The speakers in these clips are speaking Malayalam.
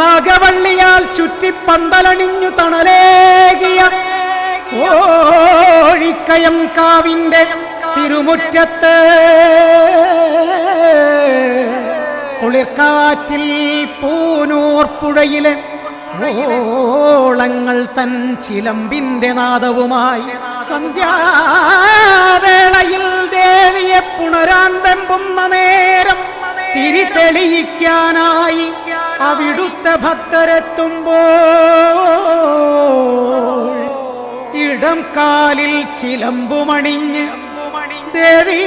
നാഗവള്ളിയാൽ ചുറ്റിപ്പന്തലണിഞ്ഞു തണലേകിയ ഓഴിക്കയം കാവിന്റെ തിരുമുറ്റത്ത്. കുളിർക്കാറ്റിൽ പൂനൂർപ്പുഴയിലെ ഓളങ്ങൾ തൻ ചിലമ്പിന്റെ നാദവുമായി. സന്ധ്യാവേളയിൽ ദേവിയെ പുണരാൻ വെമ്പുന്ന നേരം തെളിയിക്കാനായി അവിടുത്തെ ഭക്തരെത്തുമ്പോൾ ഇടം കാലിൽ ചിലമ്പുമണിഞ്ഞ് ദേവി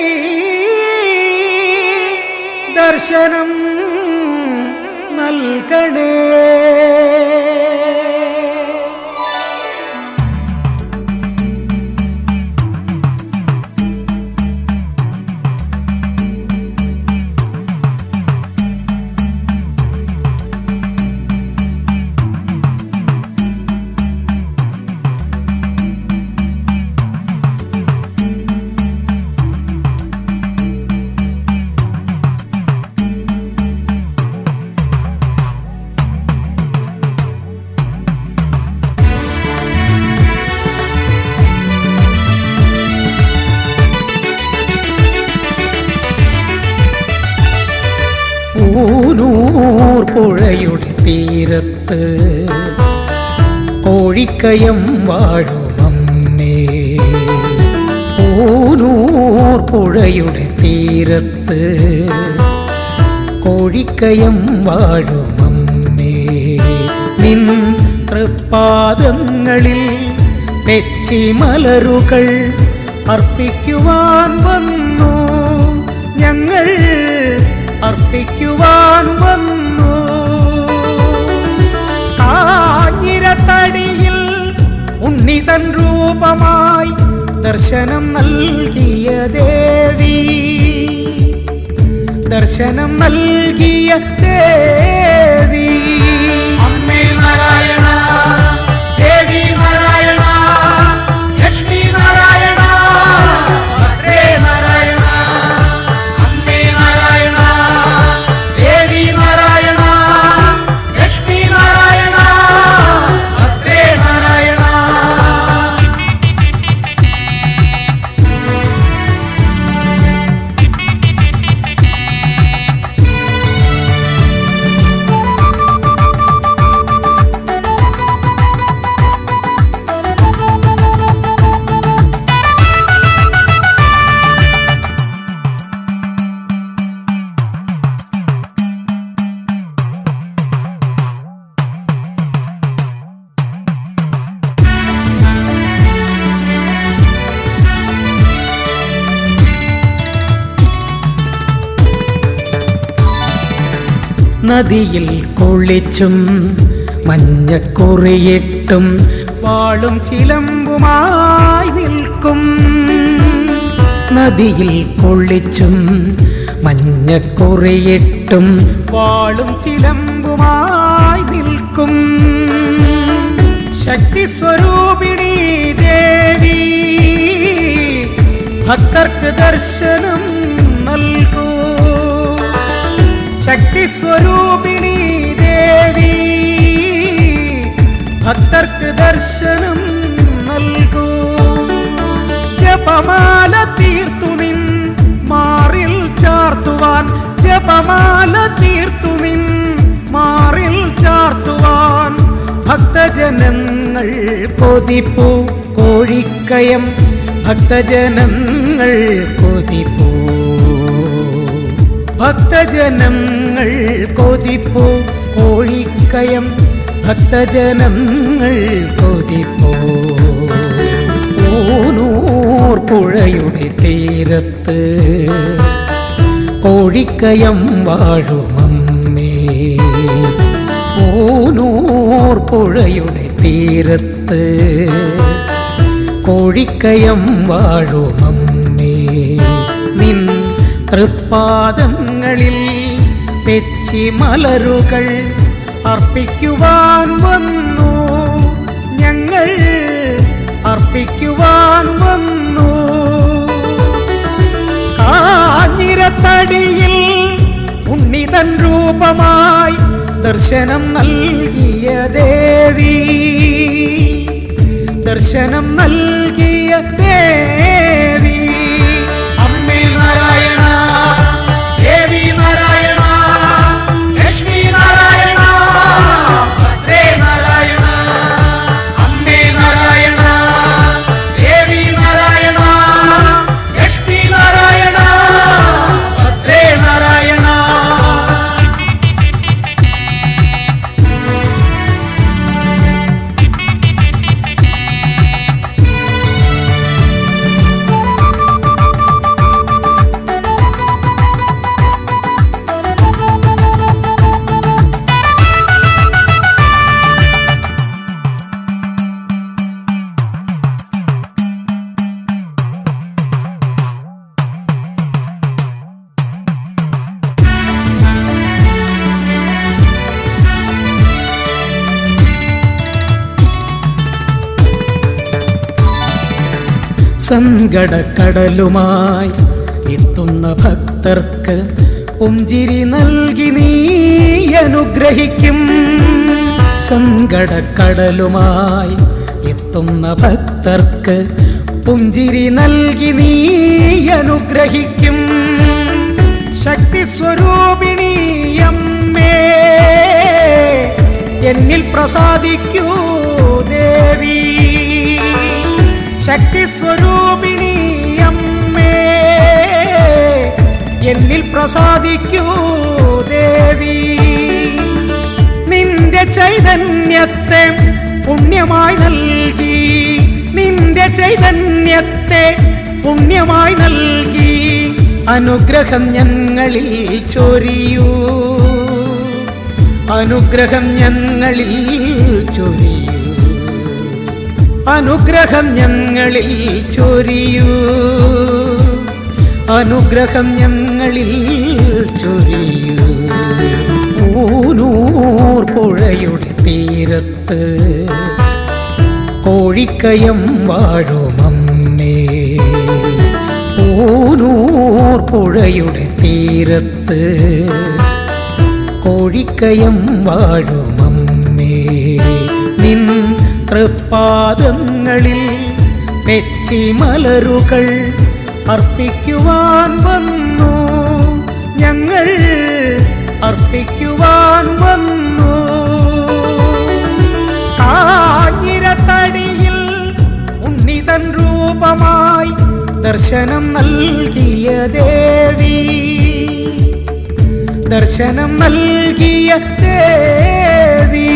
ദർശനം നൽകണേ. തീരത്ത് കോഴിക്കയം വാഴുമമ്മേ ഊനൂർ പുഴയുടെ തീരത്ത് കോഴിക്കയം വാഴുമമ്മേ നിൻ തൃപ്പാദങ്ങളിൽ തെച്ചി മലരുകൾ അർപ്പിക്കുവാൻ വന്നു. ഞങ്ങൾ അർപ്പിക്കുവാൻ വന്നു. രൂപമായി ദർശനം നൽകിയ ദേവി. ദർശനം നൽകിയ ദേവി. നദിയിൽ കുളിച്ചും മഞ്ഞക്കുറിയിട്ടും വാളും ചിലമ്പുമായി നിൽക്കും. നദിയിൽ കുളിച്ചും മഞ്ഞക്കുറിയിട്ടും വാളും ചിലമ്പുമായി നിൽക്കും. ശക്തി സ്വരൂപിണി ദേവി ഭക്തർക്ക് ദർശനം നൽകൂ. ശക്തി സ്വരൂപിണി ദേവി. ഭക്തർക്ക് ദർശനം നൽകൂ. ജപമാല തീർത്തുമിൻ മാറിൽ ചാർത്തുവാൻ. ജപമാല തീർത്തുമിൻ മാറിൽ ചാർത്തുവാൻ. ഭക്തജനങ്ങൾ കൊതിപ്പൂ കോഴിക്കയം. ഭക്തജനങ്ങൾ കൊതിപ്പൂ ഭക്തജനങ്ങൾ കൊതിപ്പോ? കോഴിക്കയം ഭക്തജനങ്ങൾ കൊതിപ്പോ? ഊനൂർ പുഴയുടെ തീരത്ത് കോഴിക്കയം വാഴുമമ്മേ. ഓനൂർ പുഴയുടെ തീരത്ത് കോഴിക്കയം വാഴുമമ്മേ. തൃപ്പാദങ്ങളിൽ തെച്ചി മലരുകൾ അർപ്പിക്കുവാൻ വന്നു. ഞങ്ങൾ അർപ്പിക്കുവാൻ വന്നു. കാഞ്ഞിരത്തടിയിൽ ഉണ്ണിതൻ രൂപമായി ദർശനം നൽകിയ ദേവി. ദർശനം നൽകിയ ദേവി. സങ്കടക്കടലുമായി എത്തുന്ന ഭക്തർക്ക് പുഞ്ചിരി നൽകി നീ അനുഗ്രഹിക്കും. സങ്കടക്കടലുമായി എത്തുന്ന ഭക്തർക്ക് പുഞ്ചിരി നൽകി നീ അനുഗ്രഹിക്കും. ശക്തി സ്വരൂപിണി അമ്മേ എന്നിൽ പ്രസാദിക്കൂ. ശക്തി സ്വരൂപിണി അമ്മേ. എന്നിൽ പ്രസാദിക്കൂ ദേവി. നിന്റെ ചൈതന്യത്തെ പുണ്യമായി നൽകി. നിന്റെ ചൈതന്യത്തെ പുണ്യമായി നൽകി. അനുഗ്രഹം ഞങ്ങളിൽ ചൊരിയൂ. അനുഗ്രഹം ഞങ്ങളിൽ ചൊരിയൂ. അനുഗ്രഹം ഞങ്ങളിൽ ചൊരിയൂ. അനുഗ്രഹം ഞങ്ങളിൽ ചൊരിയൂ. ഊനൂർ പുഴയുടെ തീരത്ത് കോഴിക്കയം വാഴുമമ്മേ. ഊനൂർ പുഴയുടെ തീരത്ത് കോഴിക്കയം വാഴുമമ്മേ. തൃപ്പാദങ്ങളിൽ വെച്ചി മലരുകൾ അർപ്പിക്കുവാൻ വന്നു. ഞങ്ങൾ അർപ്പിക്കുവാൻ വന്നു. ആഞ്ഞിരത്തടിയിൽ ഉണ്ണിതൻ രൂപമായി ദർശനം നൽകിയ ദേവി. ദർശനം നൽകിയ ദേവി.